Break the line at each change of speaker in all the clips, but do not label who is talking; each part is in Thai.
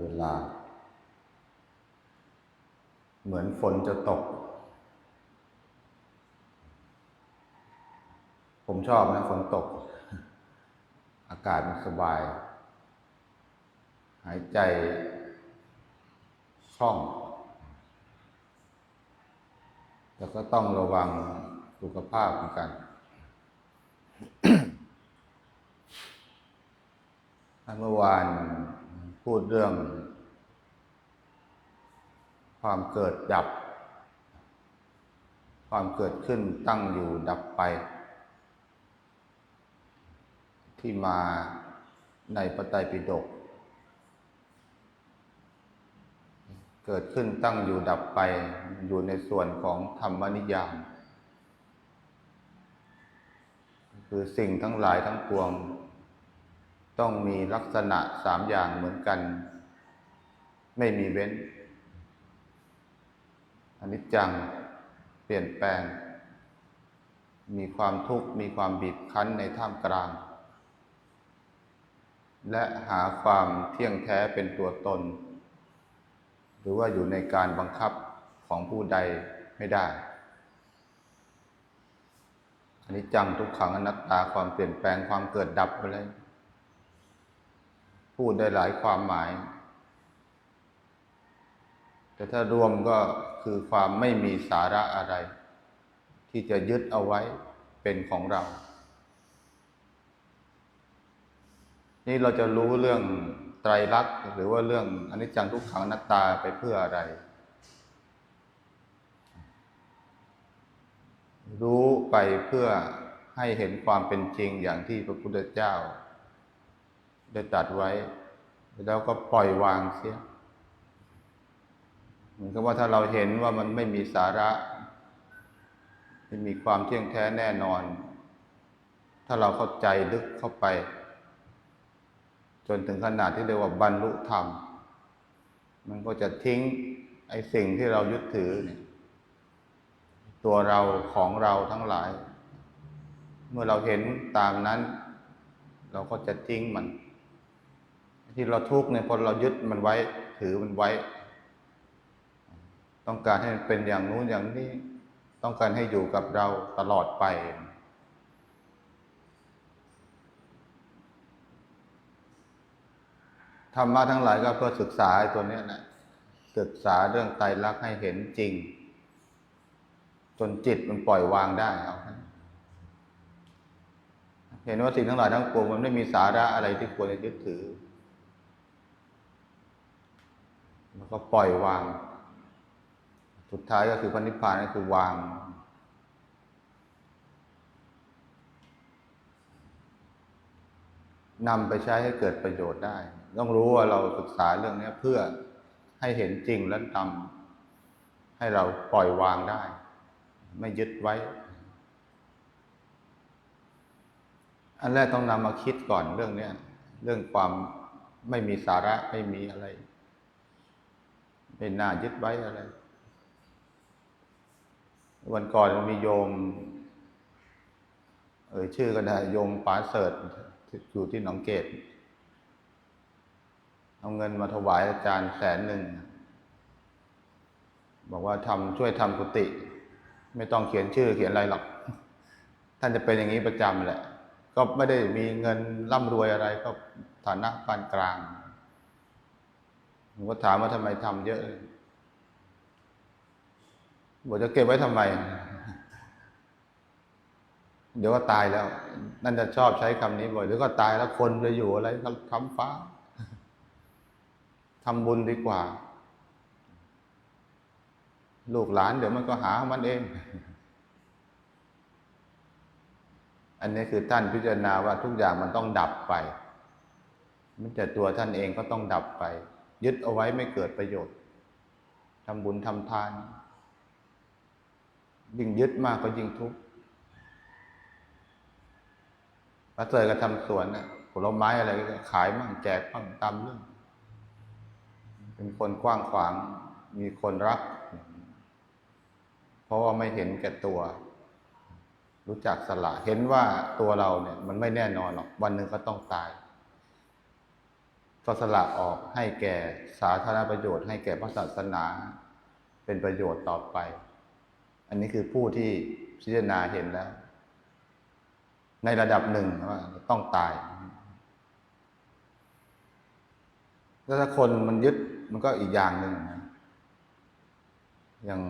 เวลา เหมือนฝนจะตก ผมชอบนะฝนตก อากาศมันสบาย หายใจคล่อง แล้วก็ต้องระวังสุขภาพเหมือนกันเมื่อวาน พูดเรื่อง ความเกิดดับ ความเกิดขึ้นตั้งอยู่ดับไป ที่มาในพระไตรปิฎกเกิดขึ้นตั้งอยู่ดับไปอยู่ในส่วนของธรรมนิยาม คือสิ่งทั้งหลายทั้งปวง ต้องมีลักษณะสามอย่างเหมือนกัน ไม่มีเว้นอนิจจัง เปลี่ยนแปลง มีความทุกข์ มีความบีบคั้นในท่ามกลาง และหาความเที่ยงแท้เป็นตัวตน หรือว่าอยู่ในการบังคับของผู้ใดไม่ได้อันนี้จังทุกขังอนัตตาความเปลี่ยนแปลงความเกิดดับไปเลย พูดได้หลายความหมาย แต่ถ้ารวมก็คือความไม่มีสาระอะไร ที่จะยึดเอาไว้เป็นของเรา นี่เราจะรู้เรื่องไตรลักษณ์หรือว่าเรื่องอนิจจังทุกขังนัตตาไปเพื่ออะไร รู้ไปเพื่อให้เห็นความเป็นจริงอย่างที่พระพุทธเจ้า ได้ตรัสไว้ แล้วก็ปล่อยวางเสียเหมือนกับว่าถ้าเราเห็นว่ามันไม่มีสาระไม่มีความเที่ยงแท้แน่นอน ถ้าเราเข้าใจลึกเข้าไป จนถึงขนาดที่เรียกว่าบรรลุธรรม มันก็จะทิ้งไอ้สิ่งที่เรายึดถือเนี่ยตัวเราของเราทั้งหลาย เมื่อเราเห็นตามนั้น เราก็จะทิ้งมัน ที่เราทุกข์เนี่ยเพราะเรายึดมันไว้ถือมันไว้ ต้องการให้มันเป็นอย่างนู้นอย่างนี้ต้องการให้อยู่กับเราตลอดไป ธรรมะทั้งหลายก็เพื่อศึกษาตัวเนี้ยนะศึกษาเรื่องไตรลักษณ์ให้เห็นจริง จนจิตมันปล่อยวางได้เอาเห็นว่าสิ่งทั้งหลายทั้งปวงมันไม่มีสาระอะไรที่ควรจะยึดถือ แล้วก็ปล่อยวาง สุดท้ายก็คือพระนิพพานก็คือวาง นำไปใช้ให้เกิดประโยชน์ได้ ต้องรู้ว่าเราศึกษาเรื่องนี้เพื่อให้เห็นจริงและนำให้เราปล่อยวางได้ ไม่ยึดไว้ อันแรกต้องนำมาคิดก่อนเรื่องนี้เรื่องความไม่มีสาระไม่มีอะไร ไม่น่ายึดไว้อะไร วันก่อนมีโยม เอ่ยชื่อก็ได้โยมป๋าเสิร์ตอยู่ที่หนองเกต เอาเงินมาถวายอาจารย์แสนหนึ่ง บอกว่าทำช่วยทำกุฏิไม่ต้องเขียนชื่อเขียนอะไรหรอก ท่านจะเป็นอย่างนี้ประจำแหละ ก็ไม่ได้มีเงินร่ำรวยอะไรก็ฐานะปานกลาง ผมก็ถามว่าทำไมทำเยอะบอกจะเก็บไว้ทำไม เดี๋ยวก็ตายแล้ว นั่นจะชอบใช้คำนี้บ่อยเดี๋ยวก็ตายแล้วคนจะอยู่อะไรก็ทำฟ้าทำบุญดีกว่า ลูกหลานเดี๋ยวมันก็หาของมันเอง อันนี้คือท่านพิจารณาว่าทุกอย่างมันต้องดับไป มันจะตัวท่านเองก็ต้องดับไป ยึดเอาไว้ไม่เกิดประโยชน์ทำบุญทำทาน ยิ่งยึดมากก็ยิ่งทุกข์พระเจอก็ทำสวนน่ะผลไม้อะไรก็ขายมั่งแจกมั่งตามเรื่อง เป็นคนกว้างขวาง มีคนรัก เพราะว่าไม่เห็นแก่ตัว รู้จักสละ เห็นว่าตัวเราเนี่ย มันไม่แน่นอนหรอก วันหนึ่งก็ต้องตาย ก็สละออกให้แก่สาธารณประโยชน์ให้แก่พระศาสนา เป็นประโยชน์ต่อไป อันนี้คือผู้ที่พิจารณาเห็นแล้ว ในระดับหนึ่งว่าต้องตายแล้วถ้าคนมันยึดมันก็อีกอย่างหนึ่งนะอย่าง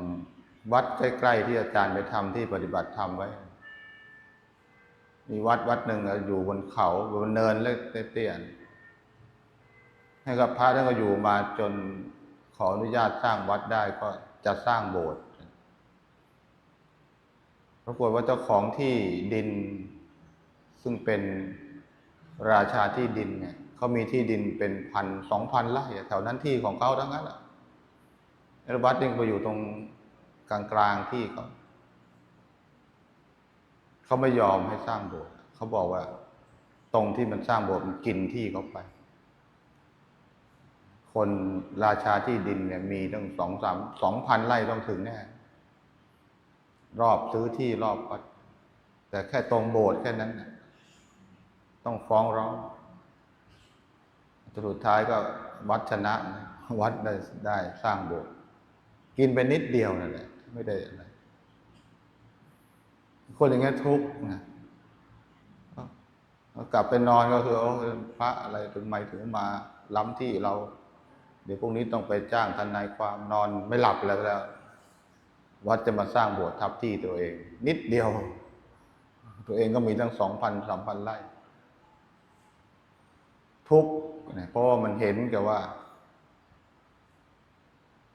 วัดใกล้ๆที่อาจารย์ไปทำที่ปฏิบัติธรรมไว้ มีวัดวัดหนึ่งอะอยู่บนเขาบนเนินเล็กเตี้ยๆ ให้กับพระท่านก็อยู่มาจนขออนุญาตสร้างวัดได้ก็จะสร้างโบสถ์ปรากฏว่าเจ้าของที่ดิน ซึ่งเป็นราชาที่ดินเนี่ยเขามีที่ดินเป็นพันสองพันไร่แถวนั้นที่ของเขาทั้งนั้นแหละแล้ววัดเองก็อยู่ตรงกลางๆที่เขาเขาไม่ยอมให้สร้างโบสถ์เขาบอกว่า ตรงที่มันสร้างโบสถ์มันกินที่เขาไป คนราชาที่ดินเนี่ยมีตั้งสองสามสองพันไร่ต้องถึงแน่รอบซื้อที่รอบวัดแต่แค่ตรงโบสถ์แค่นั้นน่ะต้องฟ้องร้องสุดท้ายก็วัดชนะ วัดได้ได้สร้างโบสถ์กินไปนิดเดียวนั่นแหละไม่ได้อะไรคนอย่างเงี้ยทุกข์นะกลับไปนอนก็คือโอ้พระอะไรถึงไม่ถึงมาล้ำที่เรา เดี๋ยวพรุ่งนี้ต้องไปจ้างทนายความนอนไม่หลับแล้วแล้ว วัดจะมาสร้างโบสถ์ทับที่ตัวเอง นิดเดียว ตัวเองก็มีตั้งสองพันสามพันไร่ทุกเพราะว่ามันเห็นแก่ว่า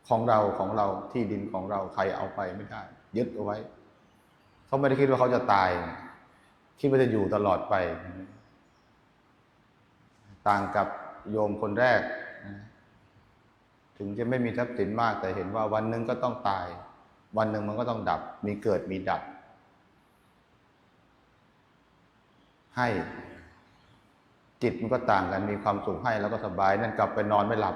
ของเราของเราที่ดินของเราใครเอาไปไม่ได้ ยึดเอาไว้ เขาไม่ได้คิดว่าเขาจะตาย คิดว่าจะอยู่ตลอดไป ต่างกับโยมคนแรกนะ ถึงจะไม่มีทรัพย์สินมากแต่เห็นว่าวันหนึ่งก็ต้องตาย วันหนึ่งมันก็ต้องดับ มีเกิดมีดับ ให้จิตมันก็ต่างกันมีความสุขให้แล้วก็สบาย นั่นกลับไปนอนไม่หลับ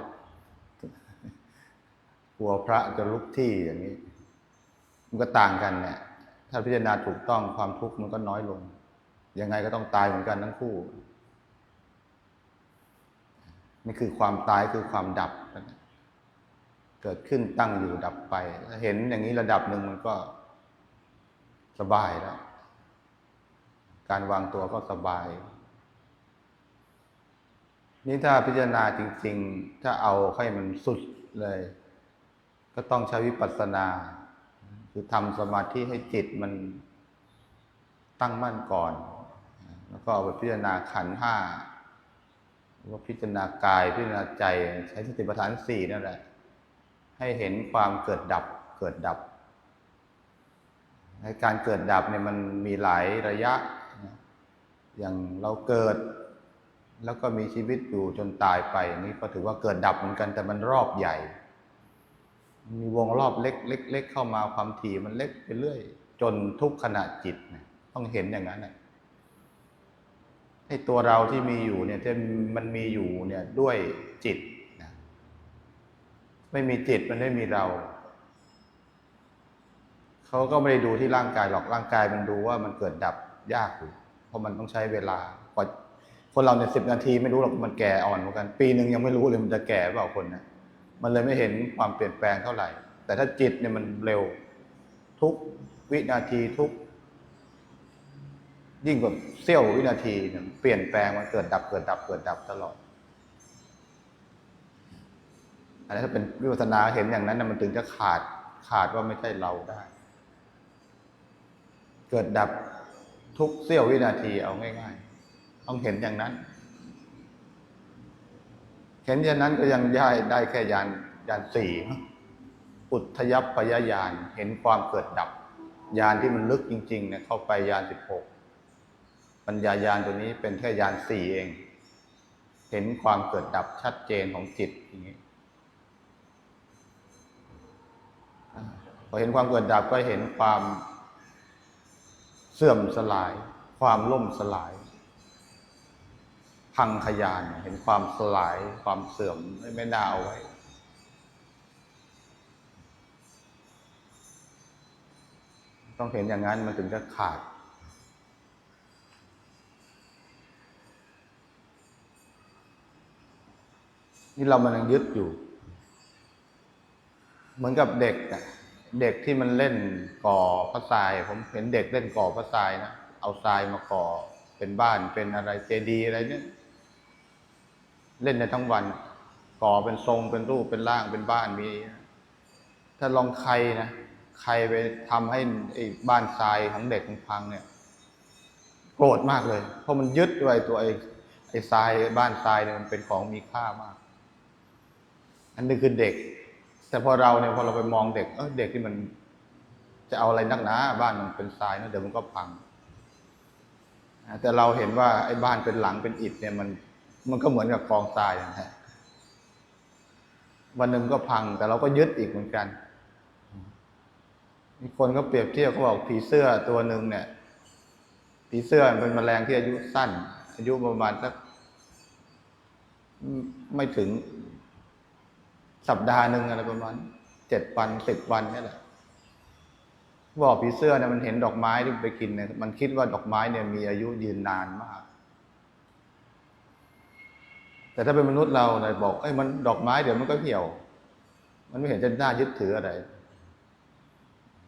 กลัวพระจะลุกที่อย่างนี้ มันก็ต่างกันเนี่ยถ้าพิจารณาถูกต้องความทุกข์มันก็น้อยลง ยังไงก็ต้องตายเหมือนกันทั้งคู่นี่คือความตายคือความดับ เกิดขึ้นตั้งอยู่ดับไป ถ้าเห็นอย่างนี้ระดับหนึ่งมันก็สบายแล้ว การวางตัวก็สบาย นี่ถ้าพิจารณาจริง ๆ ถ้าเอาให้มันสุดเลย ก็ต้องใช้วิปัสสนา คือทำสมาธิให้จิตมันตั้งมั่นก่อน แล้วก็เอาไปพิจารณาขันห้าว่าพิจารณากายพิจารณาใจใช้สติปัฏฐานสี่นั่นแหละ ให้เห็นความเกิดดับเกิดดับในการเกิดดับเนี่ยมันมีหลายระยะ อย่างเราเกิด แล้วก็มีชีวิตอยู่จนตายไปนี้ก็ถือว่าเกิดดับเหมือนกันแต่มันรอบใหญ่ มีวงรอบเล็กเล็กเล็กเข้ามาความถี่มันเล็กไปเรื่อย จนทุกขณะจิตนะต้องเห็นอย่างนั้นนะให้ตัวเราที่มีอยู่เนี่ยที่มันมีอยู่เนี่ยด้วยจิต ไม่มีจิตมันไม่มีเรา เขาก็ไม่ได้ดูที่ร่างกายหรอกร่างกายมันดูว่ามันเกิดดับยากอยู่เพราะมันต้องใช้เวลากว่าคนเราเนี่ยสิบนาทีไม่รู้หรอกมันแก่อ่อนเหมือนกัน ปีหนึ่งยังไม่รู้เลยมันจะแก่เปล่าคนนะมันเลยไม่เห็นความเปลี่ยนแปลงเท่าไหร่ แต่ถ้าจิตเนี่ยมันเร็ว ทุกวินาทีทุก ยิ่งกว่าเสี้ยววินาทีเนี่ยเปลี่ยนแปลงมันเกิดดับเกิดดับเกิดดับตลอด อันนี้ถ้าเป็นวิปัสสนาเห็นอย่างนั้นนะมันถึงจะขาดขาดว่าไม่ใช่เราได้ เกิดดับทุกเสี้ยววินาทีเอาง่ายๆ ต้องเห็นอย่างนั้น เห็นอย่างนั้นก็ยังย่ายได้แค่ยานยานสี่อุทยพยายานเห็นความเกิดดับ ยานที่มันลึกจริงๆเนี่ยเข้าไปยานสิบหกปัญญายานตัวนี้เป็นแค่ยานสี่เอง เห็นความเกิดดับชัดเจนของจิตอย่างนี้ พอเห็นความเกิดดับก็เห็นความเสื่อมสลาย ความล่มสลาย พังขยานเห็นความสลาย ความเสื่อมไม่ไม่น่าเอาไว้ ต้องเห็นอย่างนั้นมันถึงจะขาดนี่เรามันยังยึดอยู่ เหมือนกับเด็กอะ เด็กที่มันเล่นก่อพระทราย ผมเห็นเด็กเล่นก่อพระทรายนะเอาทรายมาก่อเป็นบ้านเป็นอะไรเจดีอะไรเนี่ยเล่นในทั้งวัน ก่อเป็นทรงเป็นรูปเป็นร่างเป็นบ้านมี ถ้าลองใครนะใครไปทำให้ไอ้บ้านทรายของเด็กมันพังเนี่ย โกรธมากเลย เพราะมันยึดไว้ตัวไอ้ไอ้ทรายบ้านทรายเนี่ยมันเป็นของมีค่ามาก อันนี้คือเด็ก แต่พอเราเนี่ยพอเราไปมองเด็ก เออเด็กที่มัน จะเอาอะไรนักหนาบ้านมันเป็นทรายนะเดี๋ยวมันก็พังแต่เราเห็นว่าไอ้บ้านเป็นหลังเป็นอิฐเนี่ยมัน มันก็เหมือนกับกองทรายนะฮะวันหนึ่งก็พัง แต่เราก็ยึดอีกเหมือนกันมีคนก็เปรียบเทียบเขาบอกผีเสื้อตัวหนึ่งเนี่ยผีเสื้อเป็นแมลงที่อายุสั้น อายุประมาณสักไม่ถึง สัปดาห์หนึ่งอะไรประมาณเจ็ดวันสิบวันนี่แหละบอกผีเสื้อเนี่ยมันเห็นดอกไม้ที่ไปกินเนี่ยมันคิดว่าดอกไม้เนี่ยมีอายุยืนนานมาก แต่ถ้าเป็นมนุษย์เราเนี่ยบอกเอ้ยมันดอกไม้เดี๋ยวมันก็เหี่ยว มันไม่เห็นจะน่ายึดถืออะไร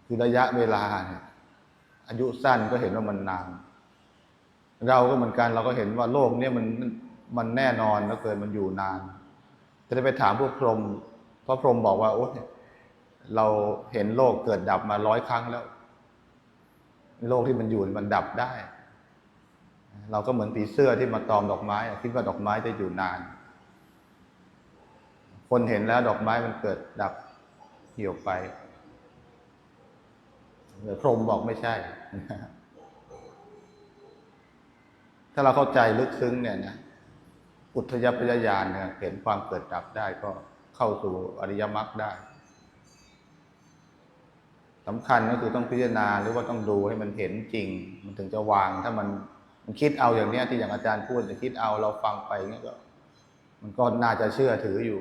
คือระยะเวลาเนี่ยอายุสั้นก็เห็นว่ามันนาน เราก็เหมือนกันเราก็เห็นว่าโลกเนี่ยมันมันแน่นอนแล้วเกินมันอยู่นาน จะได้ไปถามพวกพรหม ระพรหมบอกว่าโอ้เราเห็นโลกเกิดดับมาร้อยครั้งแล้ว โลกที่มันอยู่มันดับได้ เราก็เหมือนผีเสื้อที่มาตอมดอกไม้คิดว่าดอกไม้จะอยู่นาน คนเห็นแล้วดอกไม้มันเกิดดับเหี่ยวไปพรหมบอกไม่ใช่ ถ้าเราเข้าใจลึกซึ้งเนี่ยนะอุทยพยายานเนี่ยเห็นความเกิดดับได้ก็ เข้าสู่อริยมรรคได้สำคัญก็คือต้องพิจารณาหรือว่าต้องดูให้มันเห็นจริง มันถึงจะวางถ้ามันมันคิดเอาอย่างเนี้ยที่อย่างอาจารย์พูดจะคิดเอาเราฟังไปเงี้ยก็ มันก็น่าจะเชื่อถืออยู่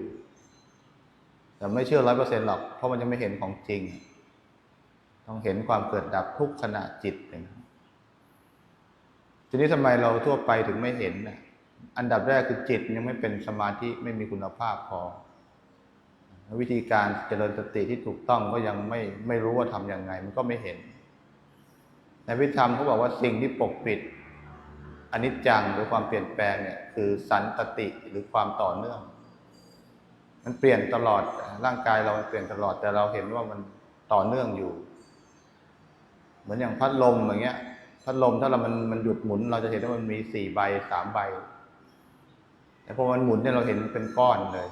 แต่ไม่เชื่อร้อยเปอร์เซ็นต์หรอก เพราะมันยังไม่เห็นของจริง ต้องเห็นความเกิดดับทุกขณะจิตเลยนะทีนี้ทำไมเราทั่วไปถึงไม่เห็นนะอันดับแรกคือจิตยังไม่เป็นสมาธิไม่มีคุณภาพพอ วิธีการเจริญสติที่ถูกต้องก็ยังไม่ไม่รู้ว่าทำยังไง มันก็ไม่เห็นในวิธรรมเขาบอกว่าสิ่งที่ปกปิดอนิจจังหรือความเปลี่ยนแปลงเนี่ยคือสันตติหรือความต่อเนื่อง มันเปลี่ยนตลอดร่างกายเรามันเปลี่ยนตลอดแต่เราเห็นว่ามันต่อเนื่องอยู่ เหมือนอย่างพัดลมอย่างเงี้ย พัดลมถ้าเรามันมันหยุดหมุน เราจะเห็นว่ามันมีสี่ใบสามใบ แต่พอมันหมุนเนี่ยเราเห็นเป็นก้อนเลย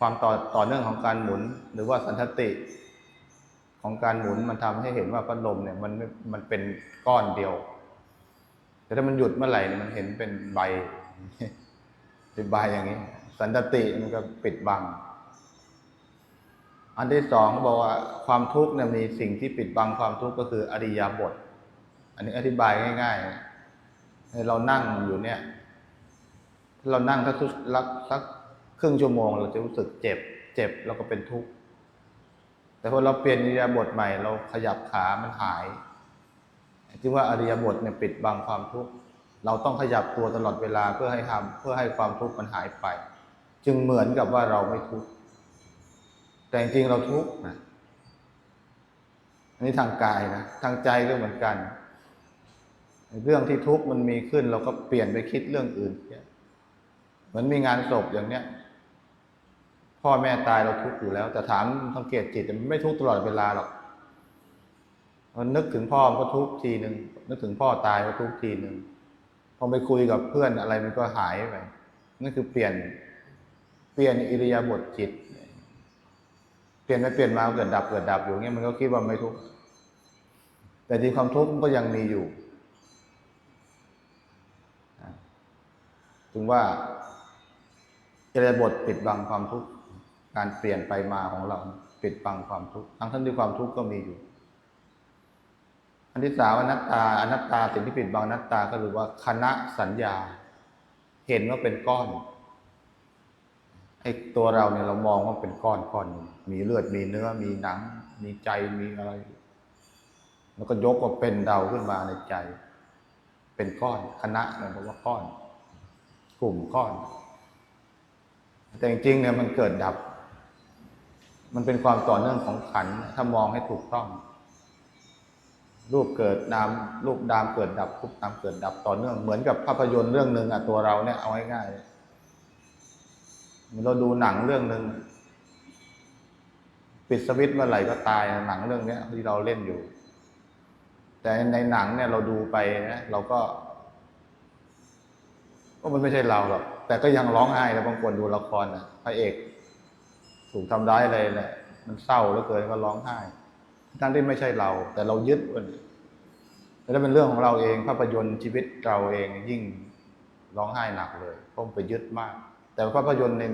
ความต่อต่อเนื่องของการหมุน หรือว่าสันทติ ของการหมุนมันทำให้เห็นว่าพัดลมเนี่ยมันมันเป็นก้อนเดียว แต่ถ้ามันหยุดเมื่อไหร่เนี่ยมันเห็นเป็นใบเป็นใบอย่างนี้ สันทติมันก็ปิดบัง อันที่สองเขาบอกว่าความทุกข์เนี่ยมีสิ่งที่ปิดบังความทุกข์ก็คืออริยบท อันนี้อธิบายง่ายๆเรานั่งอยู่เนี่ยถ้าเรานั่งถ้าสักสัก ครึ่งชั่วโมงเราจะรู้สึกเจ็บ เจ็บแล้วก็เป็นทุกข์ แต่พอเราเปลี่ยนอริยบทใหม่ เราขยับขามันหายจึงว่าอริยบทเนี่ยปิดบังความทุกข์ เราต้องขยับตัวตลอดเวลาเพื่อให้ทำเพื่อให้ความทุกข์มันหายไป จึงเหมือนกับว่าเราไม่ทุกข์ แต่จริงเราทุกข์นะอันนี้ทางกายนะ ทางใจก็เหมือนกัน เรื่องที่ทุกข์มันมีขึ้น เราก็เปลี่ยนไปคิดเรื่องอื่นเหมือนมีงานศพอย่างเนี้ย พ่อแม่ตายเราทุกข์อยู่แล้ว แต่ถามสังเกตจิตมันไม่ทุกข์ตลอดเวลาหรอกมันนึกถึงพ่อมันก็ทุกข์ทีหนึ่งนึกถึงพ่อตายก็ทุกข์ทีหนึ่งพอไปคุยกับเพื่อนอะไรมันก็หายไปนั่นคือเปลี่ยนเปลี่ยนอิริยาบถจิต เปลี่ยนไปเปลี่ยนมาเกิดดับเกิดดับอยู่เงี้ยมันก็คิดว่าไม่ทุกข์แต่จริงความทุกข์มันก็ยังมีอยู่ถึงว่าอิริยาบถปิดบังความทุกข์ การเปลี่ยนไปมาของเราปิดบังความทุกข์ทั้งทั้งที่ความทุกข์ก็มีอยู่ อันที่สามอนัตตาอนัตตาสิ่งที่ปิดบังอนัตตาก็คือว่าคณะสัญญา เห็นว่าเป็นก้อนไอ้ตัวเราเนี่ยเรามองว่าเป็นก้อนก้อนมีเลือดมีเนื้อมีหนัง มีใจมีอะไร แล้วก็ยกว่าเป็นเดาขึ้นมาในใจ เป็นก้อนคณะเนี่ยแปลว่าก้อน กลุ่มก้อน แต่จริงๆเนี่ยมันเกิดดับ มันเป็นความต่อเนื่องของขันถ้ามองให้ถูกต้อง รูปเกิดนามรูปนามเกิดดับรูปนามเกิดดับต่อเนื่องเหมือนกับภาพยนตร์เรื่องหนึ่งอะตัวเราเนี่ยเอาง่ายๆเหมือนเราดูหนังเรื่องหนึ่งปิดสวิตช์เมื่อไหร่ก็ตายหนังเรื่องเนี้ยที่เราเล่นอยู่ แต่ในหนังเนี่ยเราดูไปนะเราก็ก็มันไม่ใช่เราหรอกแต่ก็ยังร้องไห้แล้วบางคนดูละครนะพระเอก ถูกทำร้ายอะไรแหละมันเศร้าเหลือเกินก็ร้องไห้ทั้งที่ไม่ใช่เรา แต่เรายึดมันแล้วเป็นเรื่องของเราเองภาพยนตร์ชีวิตเราเองยิ่งร้องไห้หนักเลยเพราะไปยึดมาก แต่ภาพยนตร์ใน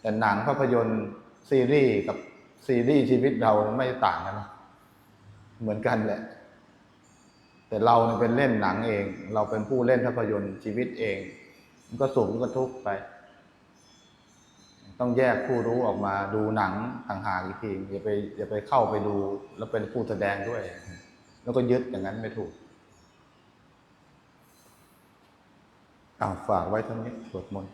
แต่หนังภาพยนตร์ซีรีส์กับซีรีส์ชีวิตเราไม่ต่างกันนะเหมือนกันแหละ แต่เราเนี่ยเป็นเล่นหนังเอง เราเป็นผู้เล่นภาพยนตร์ชีวิตเอง มันก็สุขมันก็ทุกข์ไป ต้องแยกผู้รู้ออกมาดูหนังต่างหากอีกทีอย่าไปอย่าไปเข้าไปดู แล้วเป็นผู้แสดงด้วย แล้วก็ยึดอย่างนั้นไม่ถูกอ้าฝากไว้เท่านี้สวดมนต์